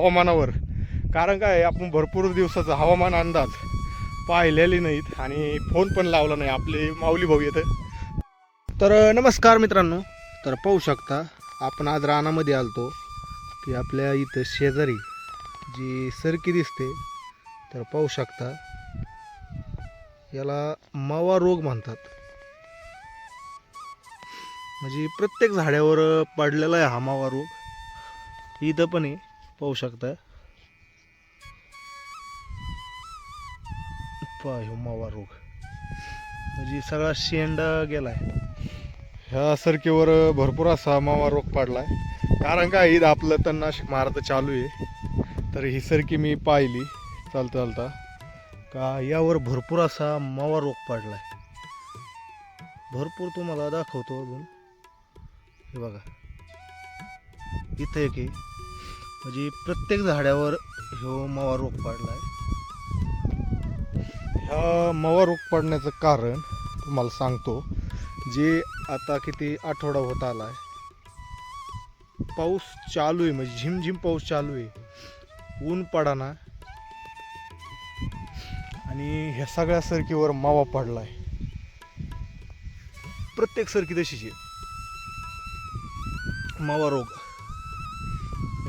हवामानावर. कारण काय आपण भरपूर दिवसाचा हवामान अंदाज पाहिलेले नाहीत आणि फोन पण लावला नाही. आपले माऊली भाऊ येतं. तर नमस्कार मित्रांनो. तर पाहू शकता आपण आज रानामध्ये आलतो की आपल्या इथं शेजारी जी सरकी दिसते तर पाहू शकता याला मावा रोग म्हणतात. म्हणजे प्रत्येक झाडावर पडलेला आहे हा मावा रोग. इथं पण आहे. पाहू शकता पहा मावा रोग. म्हणजे सगळा शेंडा गेलाय. ह्या सरकीवर भरपूर असा मावा रोग पडलाय. कारण काय इथं आपलं तणनाशक मारत चालू आहे. तर ही सरकी मी पाहिली. चालता चालता. का यावर भरपूर असा मावा रोग पडलाय. भरपूर तुम्हाला दाखवतो अजून. हे बघा. इथं एक आहे. म्हणजे प्रत्येक झाडावर ह्यो मावा रोग पडलाय. ह्या मावा रोग पडण्याचं कारण तुम्हाला सांगतो जे आता किती आठवडा होत आलाय. पाऊस चालू आहे म्हणजे झिमझिम पाऊस चालू आहे. ऊन पडाना. आणि ह्या सगळ्या सरकीवर मावा पडला आहे प्रत्येक सरकी तशीच आहे. मावा रोग.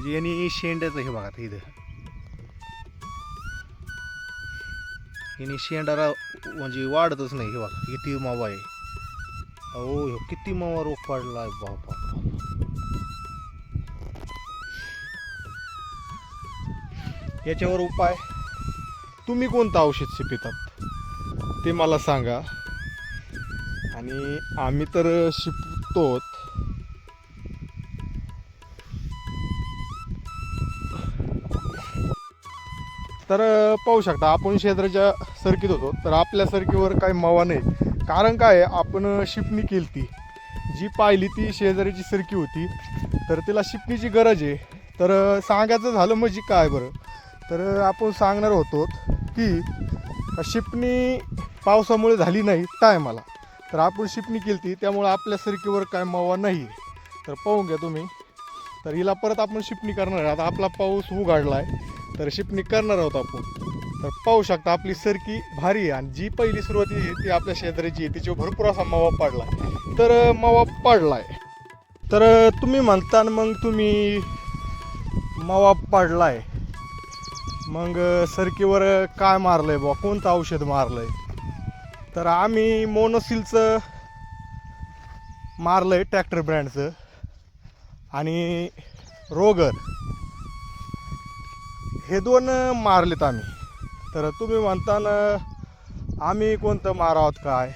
म्हणजे यांनी शेंड्याचं हे बघा आता इथं. यांनी शेंडाला म्हणजे वाढतच नाही हे बघा किती मावा आहे. अहो हो किती मावा रोग पडलाय बाबा याच्यावर उपाय? तुम्ही कोणतं औषध शिपितात? ते मला सांगा. आणि आम्ही तर शिपतोत तर पाहू शकता आपण शेजारच्या सरकीत होतो. तर आपल्या सरकीवर काही मावा नाही. कारण काय आपण शिपणी केली ती जी पाहिली ती शेजारीची सरकी होती. तर तिला शिपणीची गरज आहे. तर सांगायचं झालं म्हणजे काय बरं? तर आपण सांगणार होतो की शिपणी पावसामुळे झाली नाही काय मला? तर आपण शिपणी केली ती त्यामुळे आपल्या सरकीवर काय मावा नाही. तर पाहून घ्या तुम्ही. तर हिला परत आपण शिपणी करणार आहे. आता आपला पाऊस उघाडला आहे तर शिपणी करणार आहोत आपण. तर पाहू शकता आपली सरकी भारी आहे आणि जी पहिली सुरुवाती आहे ती आपल्या शेजारीची आहे तिच्यावर भरपूर असा मावा पडला तर अं, मावा आहे तर तुम्ही म्हणता मग तुम्ही मावा आहे मग सरकीवर काय मारलंय बुवा? कोणतं औषध मारलंय? तर आम्ही मोनोसिलचं मारलंय ट्रॅक्टर ब्रँडचं. आणि रोगर. हे दोन मारलेत आम्ही. तर तुम्ही म्हणताना आम्ही कोणतं मारावत काय?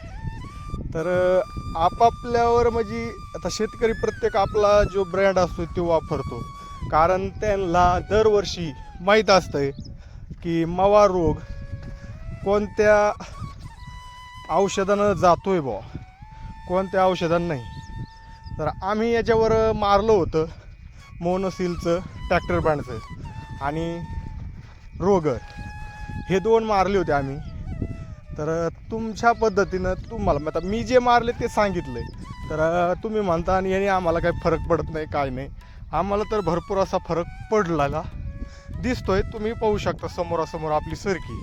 तर आपापल्यावर म्हणजे आता शेतकरी प्रत्येक आपला जो ब्रँड असतो तो वापरतो. कारण त्यांना दरवर्षी माहीत असतंय की मवा रोग कोणत्या औषधानं जातोय बुवा. कोणत्या औषधानं नाही. तर आम्ही याच्यावर मारलं होतं मोनोसिलचं ट्रॅक्टर ब्रँडचं. आणि रोगर हे दोन मारले होते आम्ही. तर तुमच्या पद्धतीनं तुम्हाला आता मी जे मारले ते सांगितले. तर तुम्ही म्हणता आणि याने आम्हाला काही फरक पडत नाही काय नाही. आम्हाला तर भरपूर असा फरक पडलेला दिसतोय. तुम्ही पाहू शकता समोरासमोर आपली सरकी.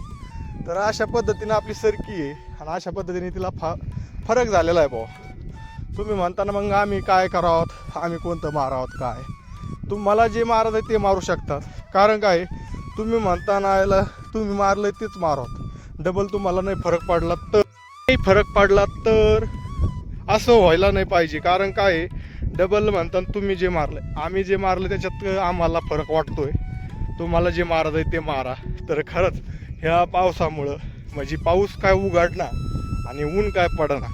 तर अशा पद्धतीनं आपली सरकी आहे आणि अशा पद्धतीने तिला फा फरक झालेला आहे भाऊ तुम्ही म्हणताना मग आम्ही काय करावं? आम्ही कोणतं मारावं काय? तुम्हाला जे मारत आहे ते मारू शकतात. कारण काय? तुम्ही म्हणताना नायला तुम्ही मारलं तेच मारत डबल तुम्हाला नाही फरक पडला तर. नाही फरक पडला तर. असं व्हायला नाही पाहिजे कारण काय आहे, डबल म्हणताना तुम्ही जे मारलं आम्ही जे मारलं त्याच्यात आम्हाला फरक वाटतोय. तुम्हाला जे मारत आहे ते मारा. तर खरंच ह्या पावसामुळं म्हणजे पाऊस काय उघडणार आणि ऊन काय पडणार?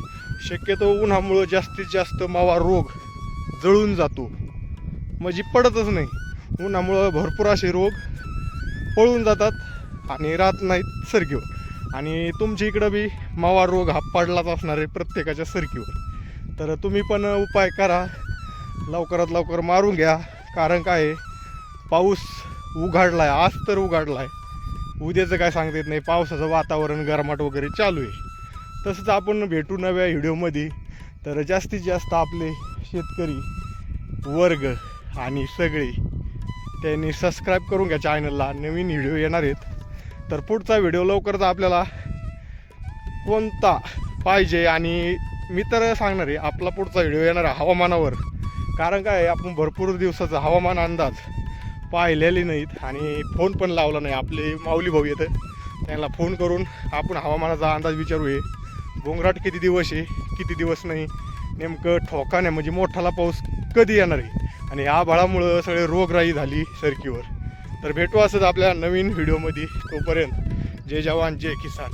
शक्यतो उन्हामुळं जास्तीत जास्त मावा रोग जळून जातो. म्हणजे पडतच नाही. उन्हामुळं भरपूर असे रोग पळून जातात आणि राहत नाहीत सरकीवर. आणि तुमच्या इकडं बी मावा रोग हा पडलाच असणार आहे प्रत्येकाच्या सरकीवर. तर तुम्ही पण उपाय करा. लवकरात लवकर मारून घ्या. कारण काय आहे, पाऊस आहे आज तर उघाडला आहे उद्याचं काय सांगता येत नाही. पावसाचं वातावरण गरमाट वगैरे चालू आहे. तसंच आपण भेटू नव्या व्हिडिओमध्ये. तर जास्तीत जास्त आपले शेतकरी वर्ग आणि सगळे त्यांनी सबस्क्राईब करून घ्या चॅनलला नवीन व्हिडिओ येणार आहेत. तर पुढचा व्हिडिओ लवकरच आपल्याला कोणता पाहिजे आणि मी तर सांगणार आहे आपला पुढचा व्हिडिओ येणार आहे हवामानावर. कारण काय आपण भरपूर दिवसाचा हवामान अंदाज पाहिलेले नाहीत आणि फोन पण लावला नाही. आपले माऊली भाऊ येतं. त्यांना फोन करून आपण हवामानाचा अंदाज विचारू आहे किती दिवस आहे किती दिवस नाही नेमकं ठोकाने म्हणजे मोठाला पाऊस कधी येणार आहे? आणि या बाळामुळं सगळे रोगराई झाली सरकीवर. तर भेटू असंच आपल्या नवीन व्हिडिओमध्ये तोपर्यंत. जय जवान जय किसान.